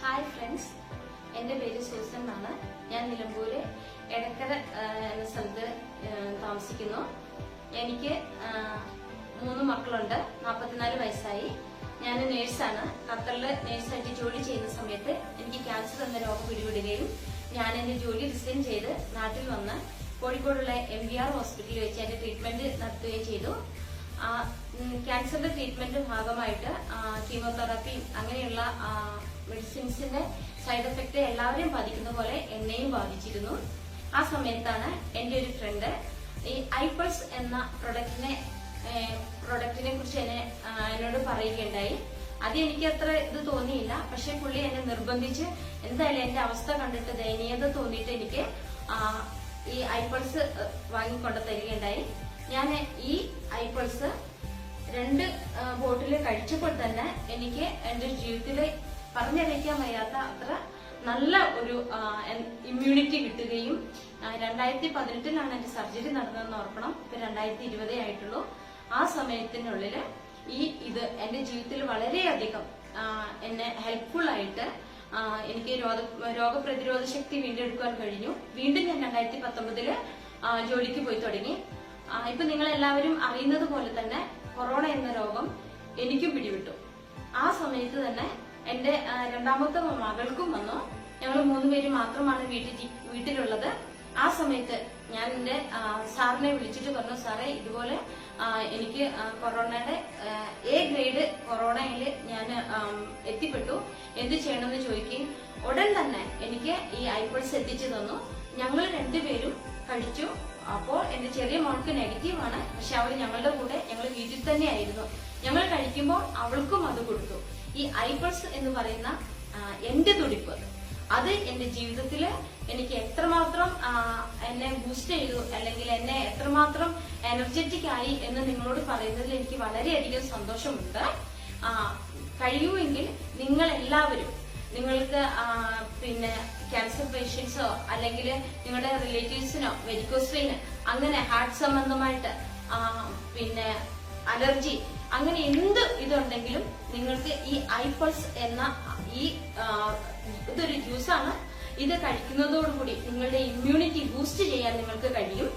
Hi friends എന്റെ പേര് Susan എന്നാണ്. ഞാൻ നിലമ്പൂര് എടക്കര എന്ന സ്ഥലത്ത് താമസിക്കുന്നു. എനിക്ക് മൂന്ന് മക്കളുണ്ട്. നാൽപ്പത്തിനാല് വയസ്സായി. ഞാൻ നേഴ്സാണ്. ഖത്തറിൽ നേഴ്സായിട്ട് ജോലി ചെയ്യുന്ന സമയത്ത് എനിക്ക് ക്യാൻസർ എന്ന രോഗം പിടിപെടുകയും ഞാൻ എന്റെ ജോലി റിസൈൻ ചെയ്ത് നാട്ടിൽ വന്ന് കോഴിക്കോടുള്ള എം ബി ആർ ഹോസ്പിറ്റലിൽ വെച്ച് എന്റെ ട്രീറ്റ്മെന്റ് നടത്തുകയും ചെയ്തു. ക്യാൻസറിന്റെ ട്രീറ്റ്മെന്റ് ഭാഗമായിട്ട് കീമോതെറാപ്പി അങ്ങനെയുള്ള മെഡിസിൻസിന്റെ സൈഡ് എഫക്ട് എല്ലാവരെയും ബാധിക്കുന്ന പോലെ എന്നെയും ബാധിച്ചിരുന്നു. ആ സമയത്താണ് എന്റെ ഒരു ഫ്രണ്ട് ഈ ഐപ്പൾസ് എന്ന പ്രൊഡക്റ്റിനെ പ്രൊഡക്റ്റിനെ കുറിച്ച് എന്നെ എന്നോട് പറയുകയുണ്ടായി. അത് എനിക്ക് അത്ര ഇത് തോന്നിയില്ല. പക്ഷെ പുള്ളി എന്നെ നിർബന്ധിച്ച് എന്തായാലും എന്റെ അവസ്ഥ കണ്ടിട്ട് ദയനീയത തോന്നിയിട്ട് എനിക്ക് ഈ ഐപ്പൾസ് വാങ്ങിക്കൊണ്ട് തരികയുണ്ടായി. ഞാൻ ഈ രണ്ട് ബോട്ടിൽ കഴിച്ചപ്പോൾ തന്നെ എനിക്ക് എന്റെ ജീവിതത്തിലെ പറഞ്ഞറിയിക്കാൻ വയ്യാത്ത അത്ര നല്ല ഒരു ഇമ്മ്യൂണിറ്റി കിട്ടുകയും രണ്ടായിരത്തി പതിനെട്ടിലാണ് എന്റെ സർജറി നടന്നതെന്ന് ഓർക്കണം. ഇപ്പൊ രണ്ടായിരത്തി ഇരുപതേ ആയിട്ടുള്ളൂ. ആ സമയത്തിനുള്ളിൽ ഈ ഇത് എന്റെ ജീവിതത്തിൽ വളരെയധികം എന്നെ ഹെൽപ്ഫുൾ ആയിട്ട് എനിക്ക് രോഗ രോഗപ്രതിരോധ ശക്തി വീണ്ടെടുക്കാൻ കഴിഞ്ഞു. വീണ്ടും ഞാൻ രണ്ടായിരത്തി പത്തൊമ്പതിൽ ജോലിക്ക് പോയി തുടങ്ങി. ഇപ്പൊ നിങ്ങൾ എല്ലാവരും അറിയുന്നത് പോലെ തന്നെ കൊറോണ എന്ന രോഗം എനിക്കും പിടിവിട്ടു. ആ സമയത്ത് തന്നെ എന്റെ രണ്ടാമത്തെ മകൾക്കും വന്നു. ഞങ്ങൾ മൂന്നുപേര് മാത്രമാണ് വീട്ടിൽ വീട്ടിലുള്ളത്. ആ സമയത്ത് ഞാൻ എന്റെ സാറിനെ വിളിച്ചിട്ട് പറഞ്ഞു സാറേ ഇതുപോലെ എനിക്ക് കൊറോണയുടെ എ ഗ്രേഡ് കൊറോണയിൽ ഞാൻ എത്തിപ്പെട്ടു. എന്ത് ചെയ്യണമെന്ന് ചോദിക്കുകയും ഉടൻ തന്നെ എനിക്ക് ഈ ഐപ്പിൾസ് എത്തിച്ചു തന്നു. ഞങ്ങൾ രണ്ടുപേരും കഴിച്ചു. അപ്പോൾ എന്റെ ചെറിയ മോൾക്ക് നെഗറ്റീവ് ആണ്. പക്ഷെ അവൾ ഞങ്ങളുടെ കൂടെ ഞങ്ങൾ വീട്ടിൽ തന്നെ ആയിരുന്നു ഞങ്ങൾ കഴിക്കുമ്പോൾ അവൾക്കും അത് കൊടുത്തു. ഈ ഐപ്പിൾസ് എന്ന് പറയുന്ന എന്റെ തുടിപ്പ് അത് എന്റെ ജീവിതത്തിൽ എനിക്ക് എത്രമാത്രം എന്നെ ബൂസ്റ്റ് ചെയ്തു അല്ലെങ്കിൽ എന്നെ എത്രമാത്രം എനർജറ്റിക് ആയി എന്ന് നിങ്ങളോട് പറയുന്നതിൽ എനിക്ക് വളരെയധികം സന്തോഷമുണ്ട്. കഴിയുമെങ്കിൽ നിങ്ങൾ എല്ലാവരും നിങ്ങൾക്ക് പിന്നെ ക്യാൻസർ പേഷ്യൻസോ അല്ലെങ്കിൽ നിങ്ങളുടെ റിലേറ്റീവ്സിനോ വെരിക്കോസ് വെയിൻ അങ്ങനെ ഹാർട്ട് സംബന്ധമായിട്ട് പിന്നെ അലർജി അങ്ങനെ എന്ത് ഇതുണ്ടെങ്കിലും നിങ്ങൾക്ക് ഈ ഐപ്പൾസ് എന്ന ഈ ഇതൊരു ജ്യൂസാണ് ഇത് കഴിക്കുന്നതോടുകൂടി നിങ്ങളുടെ ഇമ്മ്യൂണിറ്റി ബൂസ്റ്റ് ചെയ്യാൻ നിങ്ങൾക്ക് കഴിയും.